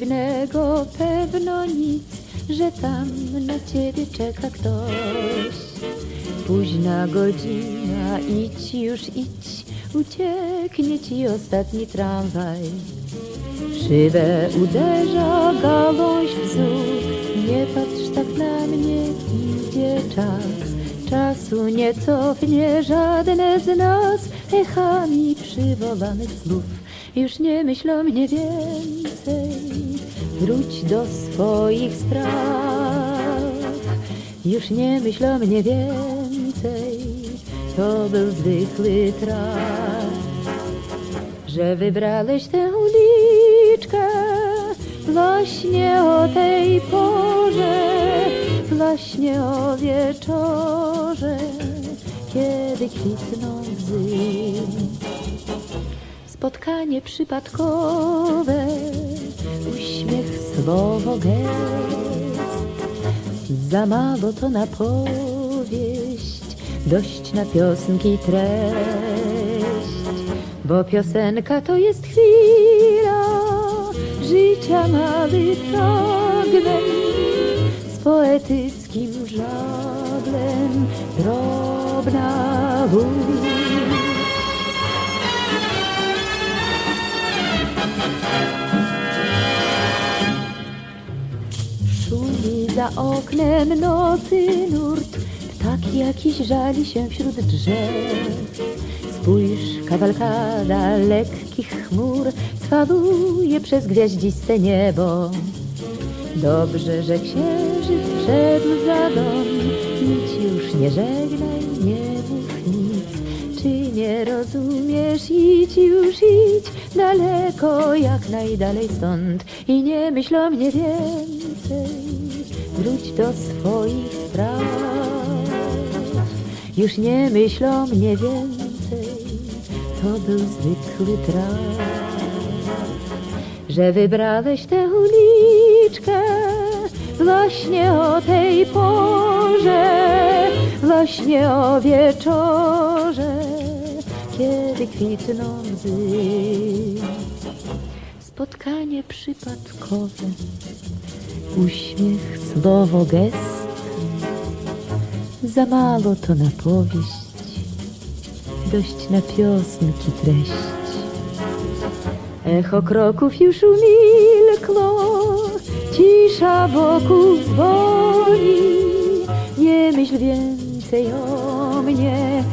dziwnego, pewno nic, że tam na ciebie czeka ktoś. Późna godzina, idź już idź, ucieknie ci ostatni tramwaj. Szybę uderza gałąź psu, nie patrz tak na mnie, idzie czas. Czasu nie cofnie żadne z nas, echami przywołanych słów. Już nie myśl o mnie więcej, wróć do swoich spraw. Już nie myśl o mnie więcej, to był zwykły traf. Że wybrałeś tę uliczkę właśnie o tej porze, właśnie o wieczorze, kiedy kwitną łzy. Spotkanie przypadkowe, uśmiech, słowo, gest. Za mało to na powieść, dość na piosenki treść. Bo piosenka to jest chwila życia mały fragment z poetyckim żaglem drobna łódź. Za oknem nocy nurt, ptak jakiś żali się wśród drzew. Spójrz, kawalkada lekkich chmur swaluje przez gwiaździste niebo. Dobrze, że księżyc wszedł za dom, idź już nie żegnaj, nie mów nic. Czy nie rozumiesz, idź już idź daleko, jak najdalej stąd i nie myśl o mnie więcej, wróć do swoich spraw. Już nie myśl o mnie więcej, to był zwykły traf. Że wybrałeś tę uliczkę właśnie o tej porze, właśnie o wieczorze, kiedy kwitną łzy. Spotkanie przypadkowe, uśmiech, słowo, gest, za mało to na powieść, dość na piosenki treść. Echo kroków już umilkło, cisza wokół dzwoni. Nie myśl więcej o mnie,